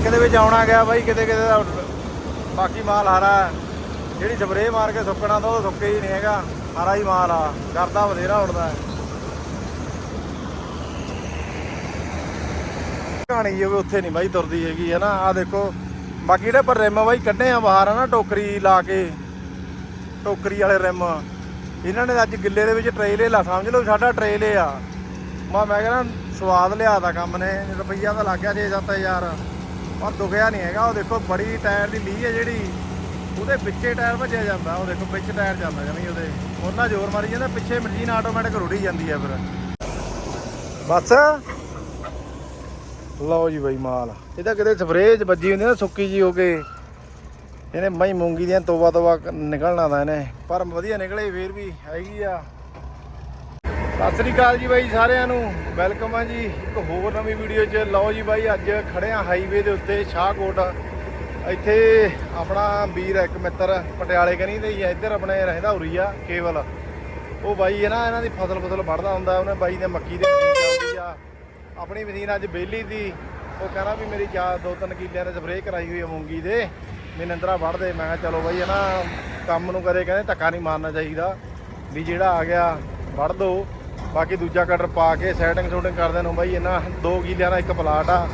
ਇੱਕ ਦੇ ਵਿੱਚ ਆਉਣਾ ਗਿਆ ਬਾਈ, ਕਿਤੇ ਕਿਤੇ ਦਾ ਬਾਕੀ ਮਾਲ ਹਰਾ ਜਿਹੜੀ ਸਪਰੇ ਮਾਰ ਕੇ ਸੁੱਕਣਾ ਤਾਂ ਉਹ ਸੁੱਕੇ ਹੀ ਨਹੀਂ ਹੈਗਾ। ਹਰਾ ਹੀ ਮਾਲ ਆ ਕਰਦਾ ਵਧੇਰਾ ਉੜਦਾ ਕਹਾਣੀ ਜਿਵੇਂ ਉੱਥੇ ਨਹੀਂ ਬਾਈ ਤੁਰਦੀ ਹੈਗੀ, ਹੈ ਨਾ? ਆ ਦੇਖੋ, ਬਾਕੀ ਜਿਹੜੇ ਪਰ ਰਿਮ ਬਾਈ ਕੱਢੇ ਆ ਬਾਹਰ ਆ ਨਾ? ਟੋਕਰੀ ਲਾ ਕੇ, ਟੋਕਰੀ ਵਾਲੇ ਰਿਮ। ਇਹਨਾਂ ਨੇ ਅੱਜ ਗਿੱਲੇ ਦੇ ਵਿੱਚ ਟ੍ਰੇਲੇ ਲਾ, ਸਮਝ ਲਓ, ਸਾਡਾ ਟ੍ਰੇਲੇ ਆ। ਮੈਂ ਮੈਂ ਕਹਿੰਦਾ ਸਵਾਦ ਲਿਆਤਾ ਕੰਮ ਨੇ, ਰੁਪਈਆ ਤਾਂ ਲੱਗ ਗਿਆ 6-7000 ਪਰ ਦੁਖਿਆ ਨਹੀਂ ਹੈਗਾ। ਉਹ ਦੇਖੋ ਬੜੀ ਟਾਇਰ ਦੀ ਲੀ ਹੈ ਜਿਹੜੀ, ਉਹਦੇ ਵਿੱਚੇ ਟਾਇਰ ਭੱਜਿਆ ਜਾਂਦਾ। ਉਹ ਦੇਖੋ ਵਿੱਚ ਟਾਇਰ ਜਾਂਦਾ ਜਮੀ ਉਹਦੇ। ਉਹਨਾਂ ਜ਼ੋਰ ਮਾਰੀ ਜਾਂਦਾ, ਪਿੱਛੇ ਮਸ਼ੀਨ ਆਟੋਮੈਟਿਕ ਰੁੜੀ ਜਾਂਦੀ ਹੈ ਫਿਰ। ਬਸ। ਲਓ ਜੀ ਬਈ ਮਾਲ। ਇਹ ਤਾਂ ਕਿਤੇ ਸਪਰੇਅ ਚ ਵੱਜੀ ਹੁੰਦੀ ਨਾ, ਸੁੱਕੀ ਜੀ ਹੋ ਕੇ। ਇਹਨੇ ਮਈ ਮੂੰਗੀ ਦੀਆਂ ਤੋਬਾ ਤੋਬਾ ਨਿਕਲਣਾ ਦਾ ਇਹਨੇ। ਪਰ ਵਧੀਆ ਨਿਕਲੇ, ਫੇਰ ਵੀ ਹੈਗੀ ਆ। ਸਤਿ ਸ੍ਰੀ ਅਕਾਲ ਜੀ ਬਾਈ ਸਾਰਿਆਂ ਨੂੰ। ਵੈਲਕਮ ਆ ਜੀ ਇੱਕ ਹੋਰ ਨਵੀਂ ਵੀਡੀਓ 'ਚ। ਲਓ ਜੀ ਬਾਈ, ਅੱਜ ਖੜੇ ਆ ਹਾਈਵੇ ਦੇ ਉੱਤੇ, ਸ਼ਾਹਕੋਟ। ਇੱਥੇ ਆਪਣਾ ਵੀਰ ਆ, ਇੱਕ ਮਿੱਤਰ, ਪਟਿਆਲੇ ਕਨੀ ਤੇ ਹੀ ਆ। ਇੱਧਰ ਆਪਣੇ ਰਹਿੰਦਾ ਉਰੀ ਆ, ਕੇਵਲ। ਉਹ ਬਾਈ ਹੈ ਨਾ, ਇਹਨਾਂ ਦੀ ਫਸਲ ਫਸਲ ਵੜਦਾ ਹੁੰਦਾ, ਉਹਨੇ ਬਾਈ ਨੇ ਮੱਕੀ ਦੀ ਚੱਲਦੀ ਆ। ਆਪਣੀ ਮਸ਼ੀਨ ਅੱਜ ਬੇਲੀ ਦੀ। ਉਹ ਕਹਿੰਦਾ ਵੀ ਮੇਰੀ ਚਾਰ, ਦੋ, ਤਿੰਨ ਕਿੱਲਿਆਂ ਦੇ ਸਪਰੇਅ ਕਰਾਈ ਹੋਈ ਆ ਮੂੰਗੀ ਦੇ। ਮਨਿੰਦਰਾ ਵੱਢਦੇ। ਮੈਂ ਕਿਹਾ ਚਲੋ ਬਾਈ ਹੈ ਨਾ ਕੰਮ ਨੂੰ ਕਰੇ, ਕਹਿੰਦੇ ਧੱਕਾ ਨਹੀਂ ਮਾਰਨਾ ਚਾਹੀਦਾ। ਵੀ ਜਿਹੜਾ ਆ ਗਿਆ ਵੜ ਦੋ। ਬਾਕੀ ਦੂਜਾ ਕਟਰ ਪਾ ਕੇ ਸੈਟਿੰਗ ਸ਼ੂਟਿੰਗ ਕਰਦੇ ਨੂੰ ਬਾਈ, ਇਹਨਾਂ ਦੋ ਕਿਲਿਆਂ ਦਾ ਇੱਕ ਪਲਾਟ ਆ।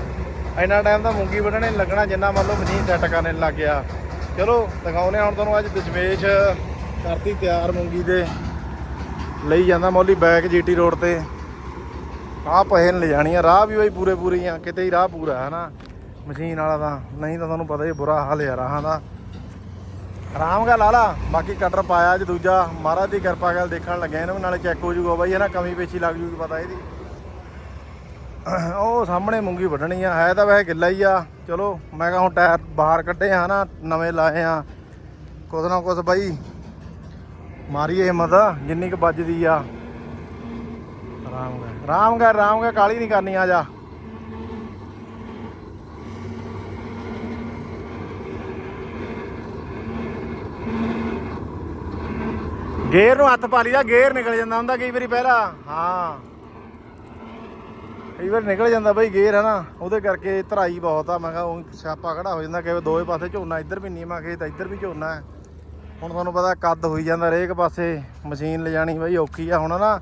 ਇੰਨਾ ਟਾਈਮ ਤਾਂ ਮੂੰਗੀ ਵੱਢਣੇ ਲੱਗਣਾ, ਜਿੰਨਾ ਮੰਨ ਲਓ ਮਸ਼ੀਨ ਸੈੱਟ ਕਰਨੇ ਲੱਗ ਗਿਆ। ਚਲੋ ਦਿਖਾਉਨੇ ਹੁਣ ਤੁਹਾਨੂੰ ਅੱਜ ਦਸ਼ਮੇਸ਼ ਕਰਤੀ ਤਿਆਰ ਮੂੰਗੀ ਦੇ ਲਈ ਜਾਂਦਾ ਮੌਲੀ ਬੈਕ ਜੀਟੀ ਰੋਡ ਤੇ। ਆਹ ਪਹੇ ਨੇ ਲਿਜਾਣੀ ਆ, ਰਾਹ ਵੀ ਬਈ ਪੂਰੇ ਪੂਰੀ ਆ, ਕਿਤੇ ਹੀ ਰਾਹ ਪੂਰਾ ਹੈ ਨਾ। ਮਸ਼ੀਨ ਵਾਲਾ ਤਾਂ, ਨਹੀਂ ਤਾਂ ਤੁਹਾਨੂੰ ਪਤਾ ਹੀ ਬੁਰਾ ਹਾਲ ਆ ਰਾਹਾਂ ਦਾ ਆਰਾਮ ਗਾ ਲਾ ਲਾ ਬਾਕੀ ਕਟਰ ਪਾਇਆ ਅੱਜ ਦੂਜਾ। ਮਹਾਰਾਜ ਦੀ ਕਿਰਪਾ ਗੱਲ ਦੇਖਣ ਲੱਗੇ ਇਹਨੂੰ ਨਾਲੇ ਚੈੱਕ ਹੋ ਜੂਗਾ ਬਾਈ ਹੈ ਨਾ ਕਮੀ ਪੇਸ਼ੀ ਲੱਗ ਜੂਗੀ ਪਤਾ ਇਹਦੀ। ਉਹ ਸਾਹਮਣੇ ਮੂੰਗੀ ਵੱਢਣੀ ਆ। ਹੈ ਤਾਂ ਵੈਸੇ ਗਿੱਲਾ ਹੀ ਆ। ਚਲੋ, ਮੈਂ ਕਹਾਂ ਹੁਣ ਟਾਇਰ ਬਾਹਰ ਕੱਢੇ ਆ ਨਾ, ਨਵੇਂ ਲਾਏ ਆ। ਕੁਛ ਨਾ ਕੁਛ ਬਾਈ, ਮਾਰੀਏ ਹਿੰਮਤ, ਜਿੰਨੀ ਕੁ ਵੱਜਦੀ ਆ। ਆਰਾਮ ਕਰ ਆਰਾਮ ਕਰ ਆਰਾਮ ਕਰ ਕਾਲੀ ਨਹੀਂ ਕਰਨੀ ਆ ਜਾ। ਗੇਅਰ ਨੂੰ ਹੱਥ ਪਾ ਲਈਦਾ ਗੇਅਰ ਨਿਕਲ ਜਾਂਦਾ ਹੁੰਦਾ ਕਈ ਵਾਰੀ ਪਹਿਲਾਂ। ਹਾਂ। ਕਈ ਵਾਰ ਨਿਕਲ ਜਾਂਦਾ ਬਈ ਗੇਅਰ ਹੈ ਨਾ ਉਹਦੇ ਕਰਕੇ ਧਰਾਈ ਬਹੁਤ ਆ। ਮੈਂ ਕਿਹਾ ਉਹ ਛਾਪਾ ਖੜਾ ਹੋ ਜਾਂਦਾ ਕਿ ਦੋਵੇਂ ਪਾਸੇ ਝੋਨਾ, ਇੱਧਰ ਵੀ ਨੀਵਾਂ ਖੇਤ, ਇੱਧਰ ਵੀ ਝੋਨਾ ਹੈ। ਹੁਣ ਤੁਹਾਨੂੰ ਪਤਾ ਕੱਦ ਹੋਈ ਜਾਂਦਾ ਹਰੇਕ ਪਾਸੇ, ਮਸ਼ੀਨ ਲਿਜਾਣੀ ਬਈ ਔਖੀ ਆ ਹੁਣ ਨਾ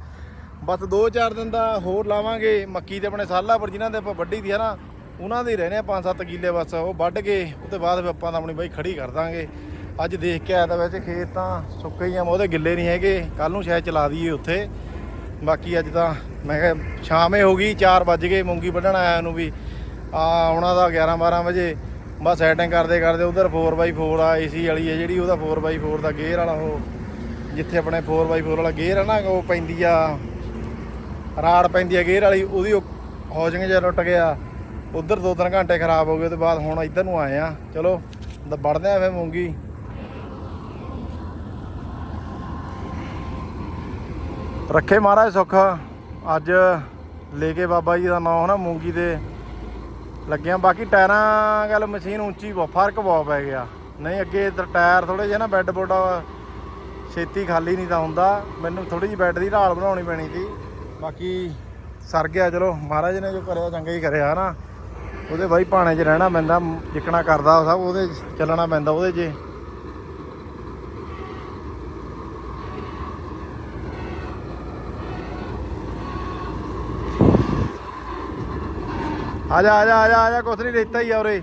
ਬਸ 2-4 ਦਿਨ ਦਾ ਹੋਰ ਲਾਵਾਂਗੇ, ਮੱਕੀ ਤੇ ਆਪਣੇ ਸਾਲਾ ਪਰ ਜਿਨ੍ਹਾਂ ਦੇ ਆਪਾਂ ਵੱਢੀ ਦੀ ਹੈ ਨਾ ਉਹਨਾਂ ਦੇ ਹੀ ਰਹਿਣੇ ਆ 5-7 ਕਿੱਲੇ ਬਸ, ਉਹ ਵੱਢ ਕੇ, ਉਹਦੇ ਬਾਅਦ ਫਿਰ ਆਪਾਂ ਤਾਂ ਆਪਣੀ ਬਈ ਖੜੀ ਕਰ ਦਾਂਗੇ। ਅੱਜ ਦੇਖ ਕੇ ਆਇਆ ਤਾਂ ਵੈਸੇ ਖੇਤ ਤਾਂ ਸੁੱਕੇ ਹੀ ਆ ਉਹਦੇ ਗਿੱਲੇ ਨਹੀਂ ਹੈਗੇ। ਕੱਲ ਨੂੰ ਸ਼ਾਇਦ ਚਲਾ ਦਈਏ ਉੱਥੇ। ਬਾਕੀ ਅੱਜ ਤਾਂ ਮੈਂ ਕਿਹਾ ਸ਼ਾਮੇ ਹੋ ਗਈ 4 ਵੱਜ ਗਏ, ਮੂੰਗੀ ਵੱਢਣ ਆਇਆ ਨੂੰ ਵੀ। ਆ, ਆਉਣਾ ਦਾ 11 12 ਵਜੇ। ਬਸ ਸੈਟਿੰਗ ਕਰਦੇ ਕਰਦੇ ਉਧਰ 4x4 ਆ ਏਸੀ ਵਾਲੀ ਹੈ ਜਿਹੜੀ, ਉਹਦਾ 4x4 ਦਾ ਗੇਅਰ ਵਾਲਾ ਉਹ। ਜਿੱਥੇ ਆਪਣੇ 4x4 ਵਾਲਾ ਗੇਅਰ ਆ ਨਾ, ਉਹ ਪੈਂਦੀ ਆ, ਰਾੜ ਪੈਂਦੀ ਆ ਗੇਅਰ ਵਾਲੀ, ਉਹਦੀ ਹੌਜਿੰਗ ਜਿਹਾ ਟੁੱਟ ਗਿਆ। ਉਧਰ ਦੋ ਤਿੰਨ ਘੰਟੇ ਖਰਾਬ ਹੋ ਗਏ, ਉਹਦੇ ਬਾਅਦ ਹੁਣ ਇੱਧਰ ਨੂੰ ਆਏ ਆ। ਚਲੋ, ਦ ਵੜਦੇ ਆ ਫੇ ਮੂੰਗੀ। ਰੱਖੇ ਮਹਾਰਾਜ ਸੁੱਖ। ਅੱਜ ਲੈ ਕੇ ਬਾਬਾ ਜੀ ਦਾ ਨਾਮ ਨਾ ਮੂੰਗੀ ਦੇ। ਲੱਗਿਆ। ਬਾਕੀ ਟਾਇਰਾਂ ਗੱਲ ਮਸ਼ੀਨ ਉੱਚੀ ਬਹੁਤ, ਫ਼ਰਕ ਬਹੁਤ ਪੈ ਗਿਆ। ਨਹੀਂ, ਅੱਗੇ ਤਾਂ ਟਾਇਰ ਥੋੜੇ ਜਿਹਾ ਨਾ ਬੈੱਡ ਬੋਰਡ ਛੇਤੀ ਖਾਲੀ ਨਹੀਂ ਤਾਂ ਹੁੰਦਾ। ਮੈਨੂੰ ਥੋੜੀ ਜਿਹੀ ਬੈੱਡ ਦੀ ਢਾਲ ਬਣਾਉਣੀ ਪੈਣੀ ਸੀ। ਬਾਕੀ ਸਰ ਗਿਆ, ਚਲੋ ਮਹਾਰਾਜ ਨੇ ਜੋ ਕਰਿਆ, ਚੰਗਾ ਹੀ ਕਰਿਆ ਨਾ ਉਹਦੇ ਬਾਈ ਭਾਣੇ 'ਚ ਰਹਿਣਾ ਪੈਂਦਾ, ਜਿੱਕਣਾ ਕਰਦਾ ਸਭ, ਉਹਦੇ 'ਚ ਚੱਲਣਾ ਪੈਂਦਾ ਉਹਦੇ 'ਚ। ਆ ਜਾ ਆ ਜਾ ਆ ਜਾ ਆ ਜਾ ਕੁਛ ਨਹੀਂ ਰੇਤਾ ਹੀ ਆ ਉਰੇ।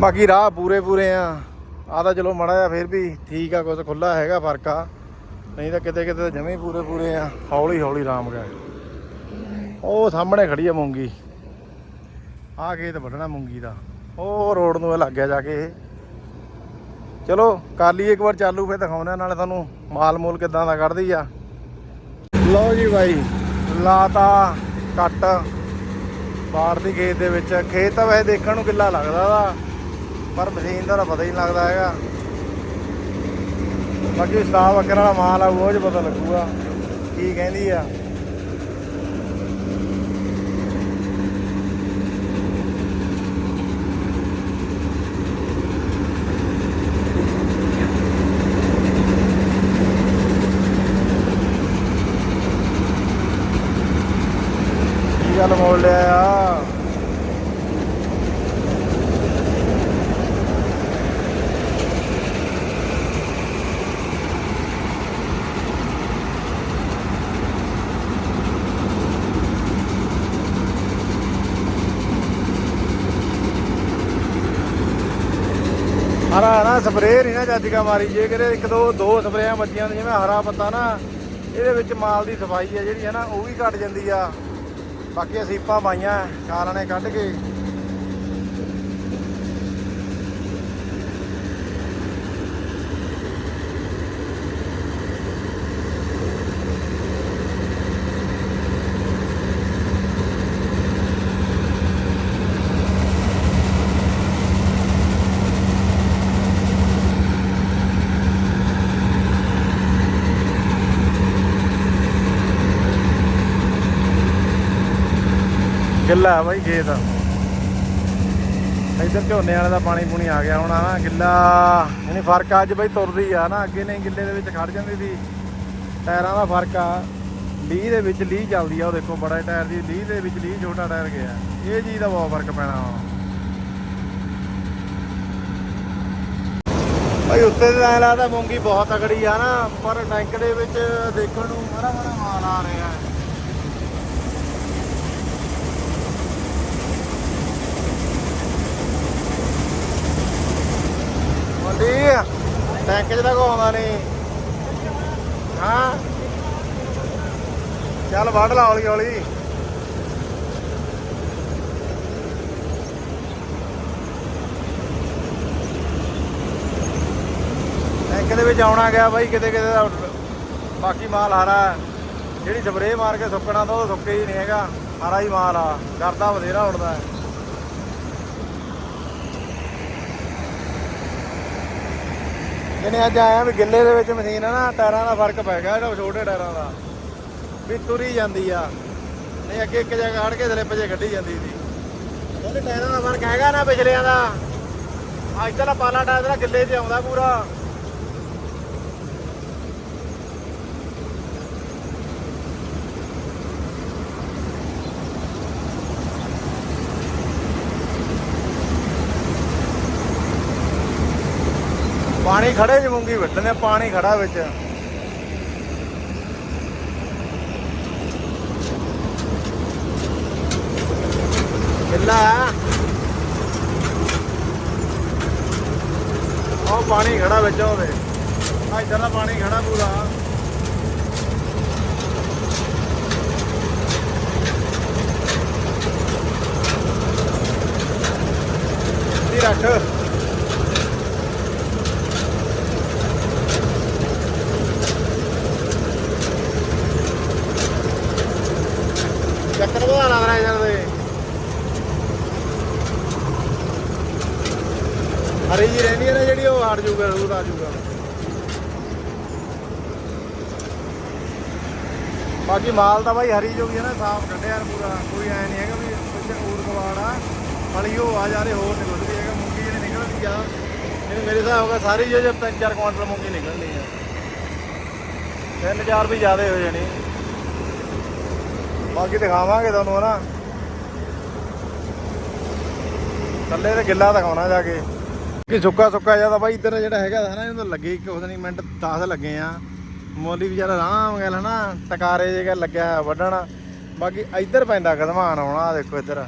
ਬਾਕੀ ਰਾਹ ਪੂਰੇ ਪੂਰੇ ਆ। ਆ ਤਾਂ ਚਲੋ ਮੜਾ ਜਾ ਫਿਰ ਵੀ ਠੀਕ ਆ, ਕੁਛ ਖੁੱਲਾ ਹੈਗਾ, ਫ਼ਰਕ ਆ। ਨਹੀਂ ਤਾਂ ਕਿਤੇ ਕਿਤੇ ਜਮੇ ਪੂਰੇ ਪੂਰੇ ਆ। ਹੌਲੀ ਹੌਲੀ ਆਰਾਮ ਕਰ ਉਹ ਸਾਹਮਣੇ ਖੜੀ ਆ ਮੂੰਗੀ। ਆ ਖੇਤ ਵੱਢਣਾ ਮੂੰਗੀ ਦਾ। ਉਹ ਰੋਡ ਨੂੰ ਇਹ ਲੱਗ ਗਿਆ ਜਾ ਕੇ ਇਹ। ਚਲੋ ਕਰ ਲਈ ਇੱਕ ਵਾਰ ਚਾਲੂ ਫਿਰ ਦਿਖਾਉਂਦੇ ਆ, ਨਾਲੇ ਤੁਹਾਨੂੰ ਮਾਲ ਮੂਲ ਕਿਦਾਂ ਦਾ ਕੱਢਦੀ ਆ। ਲਓ ਜੀ ਬਾਈ ਲਾਤਾ ਕੱਟ। ਬਾਹਰ ਦੀ ਖੇਤ ਦੇ ਵਿੱਚ। ਖੇਤ ਤਾਂ ਵੈਸੇ ਦੇਖਣ ਨੂੰ ਕਿੱਲਾ ਲੱਗਦਾ ਦਾ ਪਰ ਮਸ਼ੀਨ ਦਾ ਤਾਂ ਪਤਾ ਹੀ ਨਹੀਂ ਲੱਗਦਾ ਹੈਗਾ। ਬਾਕੀ ਸਟਾਫ ਅੱਗੇ ਵਾਲਾ ਮਾਲ ਆ ਉਹ 'ਚ ਪਤਾ ਲੱਗੂਗਾ ਕੀ ਕਹਿੰਦੀ ਆ। ਕੀ ਆ। ਹਰਾ ਨਾ ਸਪਰੇਅ ਨਹੀਂ ਨਾ ਜੱਜ ਕਾ ਮਾਰੀ। ਜੇ ਕਿਤੇ ਇੱਕ ਦੋ ਦੋ ਸਪਰੇਆਂ ਵੱਜੀਆਂ ਨੇ ਜਿਵੇਂ ਹਰਾ ਪੱਤਾ ਨਾ, ਇਹਦੇ ਵਿੱਚ ਮਾਲ ਦੀ ਸਫ਼ਾਈ ਹੈ ਜਿਹੜੀ ਹੈ ਨਾ, ਉਹ ਵੀ ਘਟ ਜਾਂਦੀ ਆ। ਬਾਕੀ ਅਸੀਪਾਂ ਪਾਈਆਂ ਕਾਰਾਂ ਨੇ ਕੱਢ ਕੇ। ਗਿੱਲਾ ਬਾਈ ਖੇਤ। ਇੱਧਰ ਝੋਨੇ ਵਾਲੇ ਦਾ ਪਾਣੀ ਪੂਣੀ ਆ ਗਿਆ ਹੁਣ ਨਾ, ਗਿੱਲਾ। ਯਾਨੀ ਫ਼ਰਕ ਆ ਅੱਜ ਬਾਈ ਤੁਰਦੀ ਆ ਨਾ, ਅੱਗੇ ਨਹੀਂ ਗਿੱਲੇ ਦੇ ਵਿੱਚ ਖੜ ਜਾਂਦੀ ਸੀ। ਟਾਇਰਾਂ ਦਾ ਫ਼ਰਕ ਆ। ਲੀਹ ਦੇ ਵਿੱਚ ਲੀਹ ਚੱਲਦੀ ਆ, ਉਹ ਦੇਖੋ ਬੜਾ ਟਾਇਰ ਦੀ, ਲੀਹ ਦੇ ਵਿੱਚ ਲੀਹ ਛੋਟਾ ਟਾਇਰ ਗਿਆ। ਇਹ ਚੀਜ਼ ਦਾ ਬਹੁਤ ਫ਼ਰਕ ਪੈਣਾ ਵਾ। ਭਾਈ ਉੱਤੇ ਤੇ ਐਂ ਲੱਗਦਾ ਮੂੰਗੀ ਬਹੁਤ ਤਕੜੀ ਆ ਨਾ, ਪਰ ਟੈਂਕ ਦੇ ਵਿੱਚ ਦੇਖਣ ਨੂੰ ਮਾੜਾ ਮਾੜਾ ਮਾਲ ਆ ਰਿਹਾ ਹੈ। ਮੰਡੀ ਟੈਂਕ 'ਚ ਤਾਂ ਕੋ ਆਉਂਦਾ ਨਹੀਂ ਹਾਂ। ਚੱਲ ਵੱਢ ਲਾ ਹੌਲੀ ਹੌਲੀ। ਟੈਂਕ ਦੇ ਵਿੱਚ ਆਉਣਾ ਗਿਆ ਬਾਈ, ਕਿਤੇ ਕਿਤੇ ਦਾ ਬਾਕੀ ਮਾਲ ਹਰਾ। ਜਿਹੜੀ ਸਪਰੇਅ ਮਾਰ ਕੇ ਸੁੱਕਣਾ ਤਾਂ ਉਹ ਸੁੱਕੇ ਹੀ ਨਹੀਂ ਹੈਗਾ। ਹਰਾ ਹੀ ਮਾਲ ਆ। ਕਰਦਾ ਵਧੇਰਾ ਉੜਦਾ ਜਿਹਨੇ ਅੱਜ ਆਇਆ ਵੀ ਗਿੱਲੇ ਦੇ ਵਿੱਚ ਮਸ਼ੀਨ ਆ ਨਾ, ਟਾਇਰਾਂ ਦਾ ਫ਼ਰਕ ਪੈ ਗਿਆ ਜਿਹੜਾ ਛੋਟੇ ਟਾਇਰਾਂ ਦਾ। ਵੀ ਤੁਰੀ ਜਾਂਦੀ ਆ। ਨਹੀਂ, ਅੱਗੇ ਇੱਕ ਜਗ੍ਹਾ ਖੜ ਕੇ ਸਲਿੱਪ ਜੇ ਕੱਢੀ ਜਾਂਦੀ ਸੀ। ਉਹਦੇ ਟਾਇਰਾਂ ਦਾ ਫ਼ਰਕ ਹੈਗਾ ਨਾ ਪਿਛਲਿਆਂ ਦਾ। ਅੱਜ ਤਾਂ ਪਾਲਾ ਟਾਇਰ ਦਾ ਗਿੱਲੇ 'ਚ ਆਉਂਦਾ ਪੂਰਾ ਪਾਣੀ ਖੜੇ ਚ ਮੂੰਗੀ ਵੱਢਣੇ, ਪਾਣੀ ਖੜਾ ਵਿੱਚ। ਕਿੱਲਾ ਉਹ ਪਾਣੀ ਖੜਾ ਵਿੱਚ ਉਹਦੇ। ਆ ਇੱਧਰ ਦਾ ਪਾਣੀ ਖੜਾ ਪੂਰਾ ਦੀ ਰੱਖ ਚੱਕਰ ਵਧਾ ਲਾ ਰਿਹਾ ਇਹਨਾਂ ਦੇ ਹਰੀ ਜੀ ਰਹਿੰਦੀ ਹੈ ਨਾ ਜਿਹੜੀ ਉਹ ਹਟ ਜਾਊਗਾ ਰੂਟ ਆ ਜਾਊਗਾ ਬਾਕੀ ਮਾਲ ਤਾਂ ਬਾਈ ਹਰੀ ਜੋਗੀ ਹੈ ਨਾ, ਸਾਫ਼ ਕੱਢਿਆ ਪੂਰਾ। ਕੋਈ ਐ ਨਹੀਂ ਹੈਗਾ ਵੀ ਕੁਝ ਊਰ ਕਵਾੜ ਆ ਉਹ ਆ ਜਾ ਰਹੇ, ਹੋਰ ਨਹੀਂ ਨਿਕਲਦੀ ਹੈਗਾ। ਮੂੰਗੀ ਜਿਹੜੀ ਨਿਕਲਦੀ ਆ ਇਹ ਮੇਰੇ ਹਿਸਾਬ ਨਾਲ ਸਾਰੀ ਜੇ ਤਿੰਨ ਚਾਰ ਕੁਆਂਟਲ ਮੂੰਗੀ ਨਿਕਲਣੀ ਆ। ਤਿੰਨ ਚਾਰ ਵੀ ਜ਼ਿਆਦਾ ਹੋ ਜਾਣੀ। ਬਾਕੀ ਦਿਖਾਵਾਂਗੇ ਤੁਹਾਨੂੰ ਹਨਾ। ਥੱਲੇ ਤੇ ਗਿੱਲਾ ਦਿਖਾਉਣਾ ਜਾ ਕੇ। ਕਿ ਸੁੱਕਾ ਸੁੱਕਾ ਜ਼ਿਆਦਾ ਬਾਈ ਇੱਧਰ ਜਿਹੜਾ ਹੈਗਾ ਹਨਾ, ਇਹਨੂੰ ਤਾਂ ਲੱਗੇ ਹੀ ਕੁਛ ਨਹੀਂ। ਮਿੰਟ 10 ਲੱਗੇ ਆ। ਮੋਲੀ ਵਿਚਾਰਾ ਆਰਾਮ ਗੱਲ ਹਨਾ ਟਕਾਰੇ ਜੇਗਾ ਲੱਗਿਆ ਹੋਇਆ ਵੱਢਣ। ਬਾਕੀ ਇੱਧਰ ਪੈਂਦਾ ਕਦਮਾਨ ਆਉਣਾ ਦੇਖੋ ਇੱਧਰ।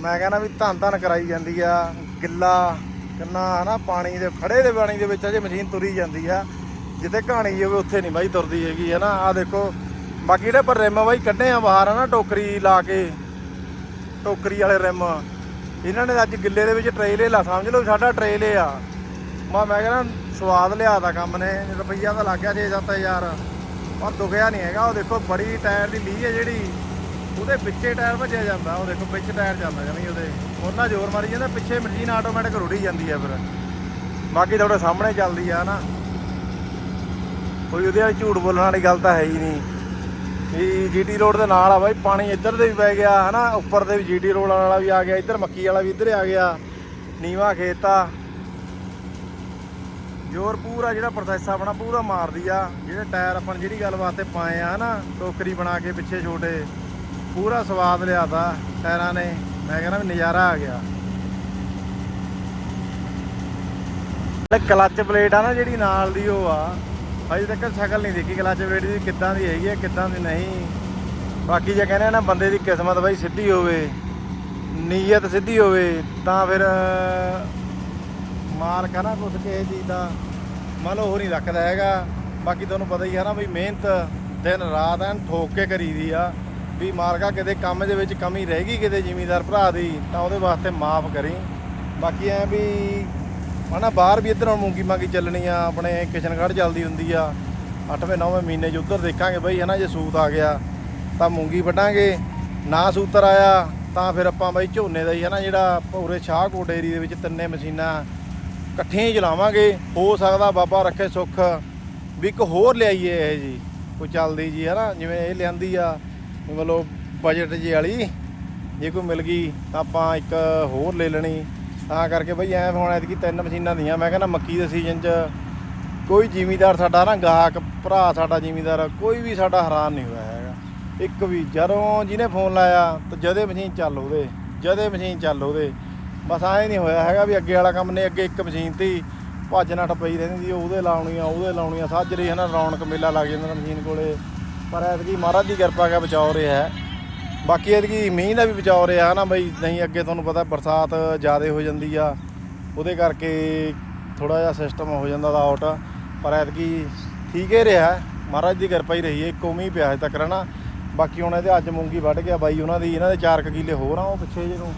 ਮੈਂ ਕਹਿੰਦਾ ਵੀ ਧੰਨ ਧੰਨ ਕਰਾਈ ਜਾਂਦੀ ਆ, ਗਿੱਲਾ, ਕਿੰਨਾ ਹਨਾ, ਪਾਣੀ ਦੇ ਖੜੇ ਦੇ ਪਾਣੀ ਦੇ ਵਿੱਚ ਅਜੇ ਮਸ਼ੀਨ ਤੁਰੀ ਜਾਂਦੀ ਆ। ਜਿੱਥੇ ਕਹਾਣੀ ਹੋਵੇ, ਉੱਥੇ ਨਹੀਂ ਬਾਈ ਤੁਰਦੀ ਹੈਗੀ, ਹਨਾ ਆ ਦੇਖੋ। ਬਾਕੀ ਜਿਹੜੇ ਪਰ ਰਿਮ ਬਾਈ ਕੱਢੇ ਆ ਬਾਹਰ, ਹਨਾ, ਟੋਕਰੀ ਲਾ ਕੇ, ਟੋਕਰੀ ਵਾਲੇ ਰਿਮ। ਇਹਨਾਂ ਨੇ ਅੱਜ ਗਿੱਲੇ ਦੇ ਵਿੱਚ ਟ੍ਰੇਲੇ ਲਾ, ਸਮਝ ਲਓ, ਸਾਡਾ ਟ੍ਰੇਲੇ ਆ। ਮੈਂ ਮੈਂ ਕਹਿੰਦਾ ਸਵਾਦ ਲਿਆਤਾ ਕੰਮ ਨੇ, ਰੁਪਈਆ ਤਾਂ ਲੱਗ ਗਿਆ 6-7000 ਪਰ ਦੁਖਿਆ ਨਹੀਂ ਹੈਗਾ ਉਹ ਦੇਖੋ ਬੜੀ ਟਾਇਰ ਦੀ ਲੀਹ ਹੈ ਜਿਹੜੀ। ਉਹਦੇ ਵਿੱਚੇ ਟਾਇਰ ਭੱਜਿਆ ਜਾਂਦਾ, ਉਹ ਦੇਖੋ ਵਿੱਚ ਟਾਇਰ ਜਾਂਦਾ ਜਮੀ ਉਹਦੇ। ਉਹਨਾਂ ਜ਼ੋਰ ਮਾਰੀ ਜਾਂਦਾ, ਪਿੱਛੇ ਮਸ਼ੀਨ ਆਟੋਮੈਟਿਕ ਰੁੜੀ ਜਾਂਦੀ ਆ ਫਿਰ। ਬਾਕੀ ਤੁਹਾਡੇ ਸਾਹਮਣੇ ਚੱਲਦੀ ਆ ਨਾ। ਕੋਈ ਉਹਦੇ ਵਾਲੀ ਝੂਠ ਬੋਲਣ ਵਾਲੀ ਗੱਲ ਤਾਂ ਹੈ ਹੀ ਨਹੀਂ। ਵੀ ਜੀਟੀ ਰੋਡ ਦੇ ਨਾਲ ਆ ਬਾਈ, ਪਾਣੀ ਇੱਧਰ ਦੇ ਵੀ ਪੈ ਗਿਆ, ਹਨਾ। ਉੱਪਰ ਦੇ ਵੀ ਜੀਟੀ ਰੋਡ ਵਾਲਾ ਵੀ ਆ ਗਿਆ, ਇੱਧਰ ਮੱਕੀ ਵਾਲਾ ਵੀ ਇੱਧਰ ਆ ਗਿਆ। ਨੀਵਾ ਖੇਤ ਆ। ਜ਼ੋਰ ਪੂਰਾ ਜਿਹੜਾ ਪ੍ਰੋਸੈਸ ਆਪਣਾ, ਪੂਰਾ ਮਾਰਦੀ ਆ। ਜਿਹੜੇ ਟਾਇਰ ਆਪਾਂ ਜਿਹੜੀ ਗੱਲ ਵਾਸਤੇ ਪਾਏ ਆ ਨਾ, ਟੋਕਰੀ ਬਣਾ ਕੇ ਪਿੱਛੇ ਛੋਟੇ, ਪੂਰਾ ਸਵਾਦ ਲਿਆਤਾ ਟਾਇਰਾਂ ਨੇ। ਮੈਂ ਕਹਿੰਦਾ ਵੀ ਨਜ਼ਾਰਾ ਆ ਗਿਆ। ਤੇ ਕਲੱਚ ਪਲੇਟ ਆ ਨਾ ਜਿਹੜੀ ਨਾਲ ਦੀ ਉਹ ਆ। ਅਜੇ ਤੱਕ ਸ਼ਕਲ ਨਹੀਂ ਦੇਖੀ ਕਲੱਚ ਪਲੇਟ ਦੀ, ਕਿੱਦਾਂ ਦੀ ਹੈਗੀ ਹੈ ਕਿੱਦਾਂ ਦੀ ਨਹੀਂ। ਬਾਕੀ ਜੇ ਕਹਿੰਦੇ ਨਾ ਬੰਦੇ ਦੀ ਕਿਸਮਤ ਬਾਈ ਸਿੱਧੀ ਹੋਵੇ, ਨੀਅਤ ਸਿੱਧੀ ਹੋਵੇ, ਤਾਂ ਫਿਰ ਮਾਲਕ ਹੈ ਨਾ ਕੁਝ ਕਿਸੇ ਚੀਜ਼ ਦਾ। ਮੰਨ ਲਓ ਉਹ ਨਹੀਂ ਰੱਖਦਾ ਹੈਗਾ। ਬਾਕੀ ਤੁਹਾਨੂੰ ਪਤਾ ਹੀ ਹੈ ਨਾ ਵੀ ਮਿਹਨਤ ਦਿਨ ਰਾਤ ਐਨ ਠੋਕ ਕੇ ਕਰੀਦੀ ਆ। ਵੀ ਮਾਲਕਾ ਕਿਤੇ ਕੰਮ ਦੇ ਵਿੱਚ ਕਮੀ ਰਹਿ ਗਈ ਕਿਤੇ ਜ਼ਿਮੀਂਦਾਰ ਭਰਾ ਦੀ, ਤਾਂ ਉਹਦੇ ਵਾਸਤੇ ਮਾਫ ਕਰੀ। ਬਾਕੀ ਐ ਵੀ ਹਨਾ, ਬਾਹਰ ਵੀ ਇੱਧਰ ਮੂੰਗੀ ਮਾਂਗੀ ਚੱਲਣੀ ਆ, ਆਪਣੇ ਕਿਸ਼ਨਗੜ੍ਹ ਚੱਲਦੀ ਹੁੰਦੀ ਆ। 8ਵੇਂ 9ਵੇਂ ਮਹੀਨੇ 'ਚ ਉੱਧਰ ਦੇਖਾਂਗੇ ਬਈ, ਹਨਾ, ਜੇ ਸੂਤ ਆ ਗਿਆ, ਤਾਂ ਮੂੰਗੀ ਵੱਢਾਂਗੇ। ਨਾ ਸੂਤਰ ਆਇਆ, ਤਾਂ ਫਿਰ ਆਪਾਂ ਬਈ ਝੋਨੇ ਦਾ ਹੀ, ਹਨਾ, ਜਿਹੜਾ ਪੂਰੇ ਸ਼ਾਹਕੋਟ ਏਰੀਏ ਦੇ ਵਿੱਚ ਤਿੰਨੇ ਮਸ਼ੀਨਾਂ ਇਕੱਠੀਆਂ ਹੀ ਚਲਾਵਾਂਗੇ ਹੋ ਸਕਦਾ ਬਾਬਾ ਰੱਖੇ ਸੁੱਖ ਵੀ ਇੱਕ ਹੋਰ ਲਿਆਈਏ ਇਹ ਜੀ, ਕੋਈ ਚੱਲਦੀ ਜੀ, ਹਨਾ, ਜਿਵੇਂ ਇਹ ਲਿਆਂਦੀ ਆ, ਮਤਲਬ ਬਜਟ ਜੀ ਵਾਲੀ, ਜੇ ਕੋਈ ਮਿਲ ਗਈ ਤਾਂ ਆਪਾਂ ਇੱਕ ਹੋਰ ਲੈ ਲੈਣੀ। ਤਾਂ ਕਰਕੇ ਬਈ ਐ ਹੁਣ ਐਤਕੀ ਤਿੰਨ ਮਸ਼ੀਨਾਂ ਦੀਆਂ, ਮੈਂ ਕਹਿੰਦਾ ਮੱਕੀ ਦੇ ਸੀਜ਼ਨ 'ਚ ਕੋਈ ਜ਼ਿਮੀਦਾਰ ਸਾਡਾ ਨਾ ਗਾਹਕ, ਭਰਾ ਸਾਡਾ ਜ਼ਿਮੀਦਾਰ, ਕੋਈ ਵੀ ਸਾਡਾ ਹੈਰਾਨ ਨਹੀਂ ਹੋਇਆ ਹੈਗਾ। ਇੱਕ ਵੀ, ਜਦੋਂ ਜਿਹਨੇ ਫੋਨ ਲਾਇਆ, ਤਾਂ ਜਦੇ ਮਸ਼ੀਨ ਚੱਲ ਉਹਦੇ, ਜਦੇ ਮਸ਼ੀਨ ਚੱਲ ਉਹਦੇ। ਬਸ ਐ ਨਹੀਂ ਹੋਇਆ ਹੈਗਾ ਵੀ ਅੱਗੇ ਵਾਲਾ ਕੰਮ ਨੇ ਅੱਗੇ ਇੱਕ ਮਸ਼ੀਨ ਤੇ ਹੀ ਭੱਜ ਨੱਠ ਪਈ ਰਹਿੰਦੀ ਸੀ, ਉਹਦੇ ਲਾਉਣੀਆਂ ਉਹਦੇ ਲਾਉਣੀਆਂ ਸਾਜਰੇ ਹਨਾ ਰੌਣਕ ਮੇਲਾ ਲੱਗ ਜਾਂਦਾ ਮਸ਼ੀਨ ਕੋਲੇ। ਪਰ ਐਤਕੀ ਮਹਾਰਾਜ ਦੀ ਕਿਰਪਾ ਕਾ ਬਚਾਓ ਰਿਹਾ ਹੈ। ਬਾਕੀ ਐਤਕੀ ਮੀਂਹ ਦਾ ਵੀ ਬਚਾਓ ਰਿਹਾ ਹੈ ਨਾ ਬਈ, ਨਹੀਂ ਅੱਗੇ ਤੁਹਾਨੂੰ ਪਤਾ ਬਰਸਾਤ ਜ਼ਿਆਦਾ ਹੋ ਜਾਂਦੀ ਆ, ਉਹਦੇ ਕਰਕੇ ਥੋੜਾ ਜਿਹਾ ਸਿਸਟਮ ਹੋ ਜਾਂਦਾ ਦਾ ਆਊਟ ਪਰ ਐਤਕੀ ਠੀਕ ਹੀ ਰਿਹਾ ਮਹਾਰਾਜ ਦੀ ਕਿਰਪਾ ਹੀ ਰਹੀ ਹੈ, ਇੱਕੋ ਮੀਂਹ ਪਿਆ ਹਜੇ ਤੱਕ ਰਹਿਣਾ। ਬਾਕੀ ਹੁਣ ਇਹਦੇ ਅੱਜ ਮੂੰਗੀ ਵੱਢ ਗਿਆ ਬਾਈ, ਉਹਨਾਂ ਦੀ, ਇਹਨਾਂ ਦੇ 4 ਕਿੱਲੇ ਹੋਰ ਆ ਉਹ ਪਿੱਛੇ ਜੇ ਨੂੰ।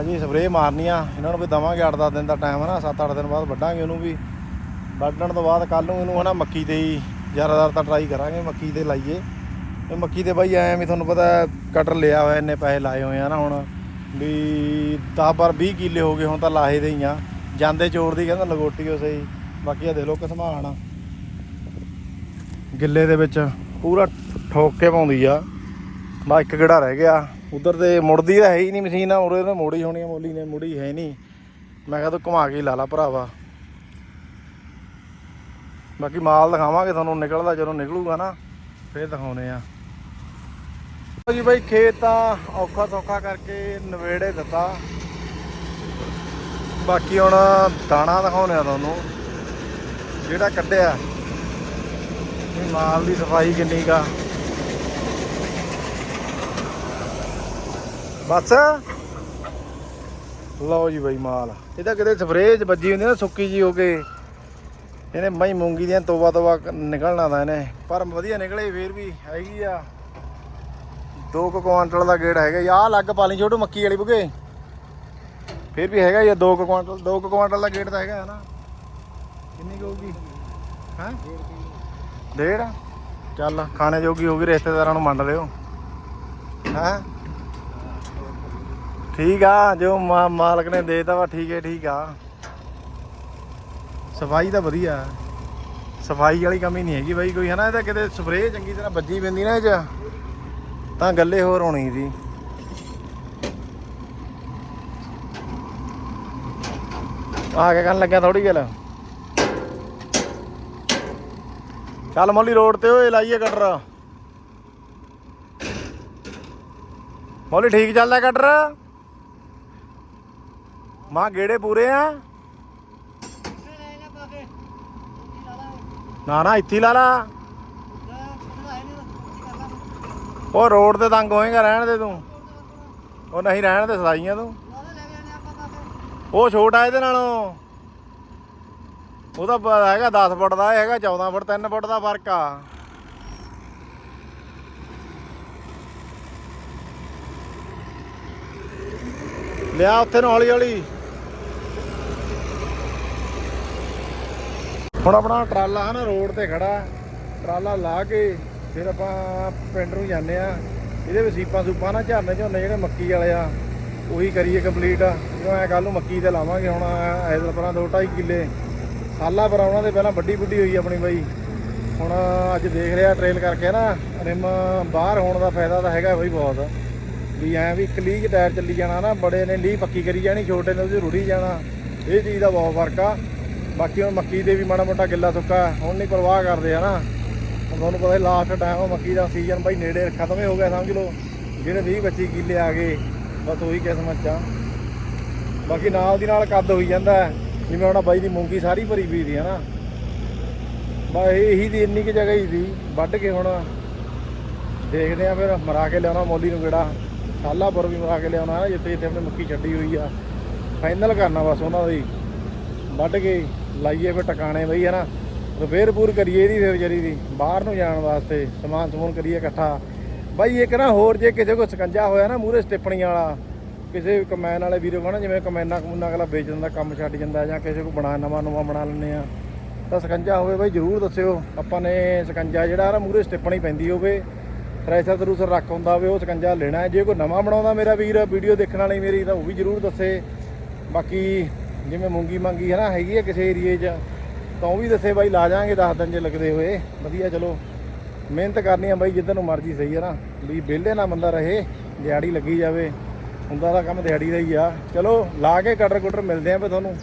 ਅਜੇ ਸਪਰੇਅ ਮਾਰਨੀ ਆ ਇਹਨਾਂ ਨੂੰ ਵੀ ਦਵਾਂਗੇ 8-10 ਦਿਨ ਦਾ ਟਾਈਮ ਹੈ ਨਾ 7-8 ਦਿਨ ਬਾਅਦ ਵੱਢਾਂਗੇ ਉਹਨੂੰ ਵੀ। ਵੱਢਣ ਤੋਂ ਬਾਅਦ ਕੱਲ ਨੂੰ ਇਹਨੂੰ ਹਨਾ ਮੱਕੀ ਤੇ ਹੀ ਜ਼ਿਆਦਾਤਰ ਤਾਂ ਟਰਾਈ ਕਰਾਂਗੇ, ਮੱਕੀ ਤੇ ਲਾਈਏ। ਤੇ ਮੱਕੀ ਤੇ ਬਾਈ ਐਵੇਂ ਵੀ ਤੁਹਾਨੂੰ ਪਤਾ ਕਟਰ ਲਿਆ ਹੋਇਆ, ਇੰਨੇ ਪੈਸੇ ਲਾਏ ਹੋਏ ਆ ਨਾ ਹੁਣ। ਵੀ 10 ਪਰ 20 ਕਿੱਲੇ ਹੋ ਗਏ ਹੁਣ ਤਾਂ ਲਾਹੇ ਦੇ ਹੀ ਆ। ਜਾਂਦੇ ਚੋਰ ਦੀ ਕਹਿੰਦਾ ਲਗੋਟੀ ਉਸੇ ਸਹੀ ਬਾਕੀ ਆ ਦੇ ਲਓ ਕਿਸਮਾਨ ਗਿੱਲੇ ਦੇ ਵਿੱਚ ਪੂਰਾ ਠੋਕ ਕੇ ਪਾਉਂਦੀ ਆ। ਬਾ ਇੱਕ ਗੇੜਾ ਰਹਿ ਗਿਆ। ਉਧਰ ਤੇ ਮੁੜਦੀ ਤਾਂ ਹੈ ਹੀ ਨਹੀਂ ਮਸ਼ੀਨ ਆ, ਉਰੇ ਨੇ ਮੋੜੀ ਹੋਣੀ ਆ, ਮੋਲੀ ਨੇ ਮੁੜੀ ਹੈ ਨਹੀਂ। ਮੈਂ ਕਿਹਾ ਤੂੰ ਘੁਮਾ ਕੇ ਹੀ ਲਾ ਲਾ ਭਰਾਵਾ। ਬਾਕੀ ਮਾਲ ਦਿਖਾਵਾਂਗੇ ਤੁਹਾਨੂੰ, ਨਿਕਲਦਾ ਜਦੋਂ ਨਿਕਲੂਗਾ ਨਾ, ਫੇਰ ਦਿਖਾਉਨੇ ਆ। ਜੀ ਬਾਈ, ਖੇਤ ਤਾਂ ਔਖਾ ਸੌਖਾ ਕਰਕੇ ਨਵੇੜੇ ਦਿੱਤਾ। ਬਾਕੀ ਹੁਣ ਦਾਣਾ ਦਿਖਾਉਨੇ ਆ ਤੁਹਾਨੂੰ, ਜਿਹੜਾ ਕੱਢਿਆ। ਮਾਲ ਦੀ ਸਫ਼ਾਈ ਕਿੰਨੀ ਕਾ ਬਸ। ਲਓ ਜੀ ਬਾਈ ਮਾਲ। ਇਹ ਤਾਂ ਕਿਤੇ ਸਪਰੇਅ ਚ ਵੱਜੀ ਹੁੰਦੀ ਨਾ, ਸੁੱਕੀ ਜੀ ਹੋ ਕੇ। ਇਹਨੇ ਮਈ ਮੂੰਗੀ ਦੀਆਂ ਤੋਬਾ ਤੋਬਾ ਨਿਕਲਣਾ ਤਾਂ ਇਹਨੇ। ਪਰ ਵਧੀਆ ਨਿਕਲੇ, ਫੇਰ ਵੀ ਹੈਗੀ ਆ। 2 ਕੁਆਂਟਲ ਦਾ ਗੇੜ ਹੈਗਾ ਆਹ ਲੱਗ ਪਾ ਲਈ ਛੋਟੂ ਮੱਕੀ ਵਾਲੀ ਬੁਗੇ। ਫੇਰ ਵੀ ਹੈਗਾ ਯਾ 2 ਕੁਆਂਟਲ 2 ਕੁਆਂਟਲ ਦਾ ਗੇੜ ਤਾਂ ਹੈਗਾ ਹੈ ਨਾ। ਕਿੰਨੀ ਕੁ ਹੋਊਗੀ? ਹਾਂ? ਡੇਢ? ਚੱਲ, ਖਾਣੇ ਜੋਗੀ ਹੋ ਗਈ, ਰਿਸ਼ਤੇਦਾਰਾਂ ਨੂੰ ਵੰਡ ਲਿਓ। ਹੈ? ਠੀਕ ਆ, ਜੋ ਮਾ- ਮਾਲਕ ਨੇ ਦੇਤਾ ਵਾ, ਠੀਕ ਹੈ, ਠੀਕ ਆ। ਸਫ਼ਾਈ ਤਾਂ ਵਧੀਆ। ਸਫ਼ਾਈ ਵਾਲੀ ਕਮੀ ਨਹੀਂ ਹੈਗੀ ਬਾਈ ਕੋਈ, ਹਨਾ? ਇਹ ਤਾਂ ਕਿਤੇ ਸਪਰੇਅ ਚੰਗੀ ਤਰ੍ਹਾਂ ਵੱਜੀ ਪੈਂਦੀ ਨਾ ਇਹ ਚ, ਤਾਂ ਗੱਲੇ ਹੋਰ ਹੋਣੀ ਸੀ। ਆ ਕੇ ਕਰਨ ਲੱਗਿਆ ਥੋੜੀ ਗੱਲ। ਚੱਲ ਮੋਲੀ ਰੋਡ ਤੇ ਓਏ, ਲਾਈਏ ਕਟਰ ਮੋਲੀ ਠੀਕ ਚੱਲਦਾ ਕਟਰ ਮਾਂ, ਗੇੜੇ ਪੂਰੇ ਆ? ਨਾ ਨਾ, ਇੱਥੇ ਲਾ ਲਾ। ਉਹ ਰੋਡ ਤੇ ਤੰਗ ਹੋਏਗਾ, ਰਹਿਣ ਦੇ ਤੂੰ। ਉਹ ਨਹੀਂ ਰਹਿਣ ਦੇ, ਸਦਾਈਆਂ ਤੂੰ। ਉਹ ਛੋਟਾ ਇਹਦੇ ਨਾਲੋਂ। ਉਹਦਾ ਹੈਗਾ 10 ਫੁੱਟ ਦਾ, ਇਹ ਹੈਗਾ 14 ਫੁੱਟ 3 ਫੁੱਟ ਦਾ ਫ਼ਰਕ ਆ। ਲਿਆ ਉੱਥੇ ਨੂੰ ਹੌਲੀ ਹੌਲੀ ਹੁਣ ਆਪਣਾ ਟਰਾਲਾ ਹੈ ਨਾ ਰੋਡ ਤੇ ਖੜਾ, ਟਰਾਲਾ ਲਾ ਕੇ ਫਿਰ ਆਪਾਂ ਪਿੰਡ ਨੂੰ ਜਾਂਦੇ ਆ ਇਹਦੇ ਵਿੱਚ ਸੀਪਾਂ ਸੂਪਾਂ ਨਾ ਝਰਨੇ ਝੋਨੇ ਜਿਹੜੇ ਮੱਕੀ ਵਾਲੇ ਆ, ਉਹੀ ਕਰੀਏ ਕੰਪਲੀਟ ਜਦੋਂ ਐ ਕੱਲ ਨੂੰ ਮੱਕੀ ਤੇ ਲਾਵਾਂਗੇ, ਹੁਣ ਐਦਲ ਪਰਾਂ 2.5 ਕਿੱਲੇ। ਸਾਲਾ ਪਰ ਉਹਨਾਂ ਦੇ ਪਹਿਲਾਂ ਵੱਡੀ ਵੱਡੀ ਹੋਈ ਆਪਣੀ ਬਾਈ। ਹੁਣ ਅੱਜ ਦੇਖ ਰਿਹਾ ਟ੍ਰੇਲ ਕਰਕੇ ਨਾ, ਰਿਮ ਬਾਹਰ ਹੋਣ ਦਾ ਫਾਇਦਾ ਤਾਂ ਹੈਗਾ ਬਈ ਬਹੁਤ। ਵੀ ਐ ਵੀ ਇੱਕ ਲੀਕ ਟਾਇਰ ਚੱਲੀ ਜਾਣਾ ਨਾ, ਬੜੇ ਨੇ ਲੀਹ ਪੱਕੀ ਕਰੀ ਜਾਣੀ, ਛੋਟੇ ਨੇ ਉਹਦੀ ਰੁੜੀ ਜਾਣਾ। ਇਹ ਚੀਜ਼ ਦਾ ਬਹੁਤ ਫ਼ਰਕ ਆ। ਬਾਕੀ ਹੁਣ ਮੱਕੀ ਦੇ ਵੀ ਮਾੜਾ ਮੋਟਾ ਗਿੱਲਾ ਸੁੱਕਾ, ਹੁਣ ਨਹੀਂ ਪਰਵਾਹ ਕਰਦੇ ਹਨਾ। ਹੁਣ ਤੁਹਾਨੂੰ ਪਤਾ ਲਾਸਟ ਟਾਈਮ ਮੱਕੀ ਦਾ ਸੀਜ਼ਨ ਬਾਈ ਨੇੜੇ ਖਤਮ ਹੀ ਹੋ ਗਿਆ, ਸਮਝ ਲਓ। ਜਿਹੜੇ 20 25 ਕਿੱਲੇ ਆ ਗਏ, ਬਸ ਉਹੀ ਕਿਸਮਤ ਚ ਆ। ਬਾਕੀ ਨਾਲ ਦੀ ਨਾਲ ਕੱਦ ਹੋਈ ਜਾਂਦਾ, ਜਿਵੇਂ ਹੁਣ ਬਾਈ ਦੀ ਮੂੰਗੀ ਸਾਰੀ ਭਰੀ ਪਈ ਦੀ ਹਨਾ। ਬਸ ਇਹੀ ਦੀ ਇੰਨੀ ਕਿ ਜਗ੍ਹਾ ਹੀ ਸੀ, ਵੱਢ ਕੇ ਹੁਣ ਦੇਖਦੇ ਆ ਫਿਰ ਮਰਾ ਕੇ ਲਿਆਉਣਾ ਮੋਲੀ ਨੂੰ ਕਿਹੜਾ। ਸਾਲਾਪੁਰ ਵੀ ਮਰਾ ਕੇ ਲਿਆਉਣਾ ਹੈ ਜਿੱਥੇ ਜਿੱਥੇ ਆਪਣੀ ਮੱਕੀ ਛੱਡੀ ਹੋਈ ਆ। ਫਾਈਨਲ ਕਰਨਾ ਬਸ ਉਹਨਾਂ ਦੀ ਵੱਢ ਕੇ ਲਾਈਏ ਫਿਰ ਟਿਕਾਣੇ ਬਈ, ਹੈ ਨਾ? ਰਿਪੇਅਰ ਪੂਰ ਕਰੀਏ ਇਹਦੀ ਫਿਰ ਵਿਚਾਰੀ ਦੀ, ਬਾਹਰ ਨੂੰ ਜਾਣ ਵਾਸਤੇ, ਸਮਾਨ ਸਮੂਨ ਕਰੀਏ ਇਕੱਠਾ। ਬਾਈ, ਇੱਕ ਨਾ ਹੋਰ ਜੇ ਕਿਸੇ ਕੋ ਸਕੰਜਾ ਹੋਇਆ ਨਾ ਮੂਰੇ ਸਟੇਪਣੀਆਂ ਵਾਲਾ, ਕਿਸੇ ਕਮੈਨ ਵਾਲੇ ਵੀਰੋ ਕਹਣਾ ਜਿਵੇਂ ਕਮੈਨਾ ਕਮੂਨਾ ਅਗਲਾ ਵੇਚ ਦਿੰਦਾ, ਕੰਮ ਛੱਡ ਜਾਂਦਾ ਜਾਂ ਕਿਸੇ ਕੋ ਬਣਾ, ਨਵਾਂ ਨਵਾਂ ਬਣਾ ਲੈਂਦੇ ਆ, ਤਾਂ ਸਕੰਜਾ ਹੋਵੇ ਬਾਈ, ਜਰੂਰ ਦੱਸਿਓ। ਆਪਾਂ ਨੇ ਸਕੰਜਾ ਜਿਹੜਾ ਨਾ ਮੂਰੇ ਸਟੇਪਣੀ ਪੈਂਦੀ ਹੋਵੇ ਥ੍ਰੈਸ਼ਰ ਥਰੂਸਰ ਰੱਖ ਹੁੰਦਾ ਹੋਵੇ, ਉਹ ਸਕੰਜਾ ਲੈਣਾ ਜੇ ਕੋਈ ਨਵਾਂ ਬਣਾਉਂਦਾ ਮੇਰਾ ਵੀਰ, ਵੀਡੀਓ ਦੇਖਣ ਵਾਲੀ ਮੇਰੀ, ਤਾਂ ਉਹ ਵੀ ਜਰੂਰ ਦੱਸੇ। ਬਾਕੀ ਜਿਵੇਂ ਮੂੰਗੀ ਮੰਗੀ ਹੈ ਨਾ, ਹੈਗੀ ਹੈ ਕਿਸੇ ਏਰੀਏ 'ਚ, ਤਾਂ ਉਹ ਵੀ ਦੱਸੇ ਬਾਈ ਲਾ ਜਾਾਂਗੇ 10 ਦਿਨ ਜੇ ਲੱਗਦੇ ਹੋਏ। ਵਧੀਆ, ਚਲੋ। ਮਿਹਨਤ ਕਰਨੀ ਆ ਬਾਈ ਜਿੱਦਾਂ ਨੂੰ ਮਰਜ਼ੀ ਸਹੀ ਹੈ ਨਾ। ਵੀ ਵਿਹਲੇ ਨਾ ਬੰਦਾ ਰਹੇ, ਦਿਹਾੜੀ ਲੱਗੀ ਜਾਵੇ। ਹੁੰਦਾ ਦਾ ਕੰਮ ਦਿਹਾੜੀ ਦਾ ਹੀ ਆ। ਚਲੋ, ਲਾ ਕੇ ਕਟਰ ਕੁਟਰ ਮਿਲਦੇ ਆਂ ਫੇ ਤੁਹਾਨੂੰ।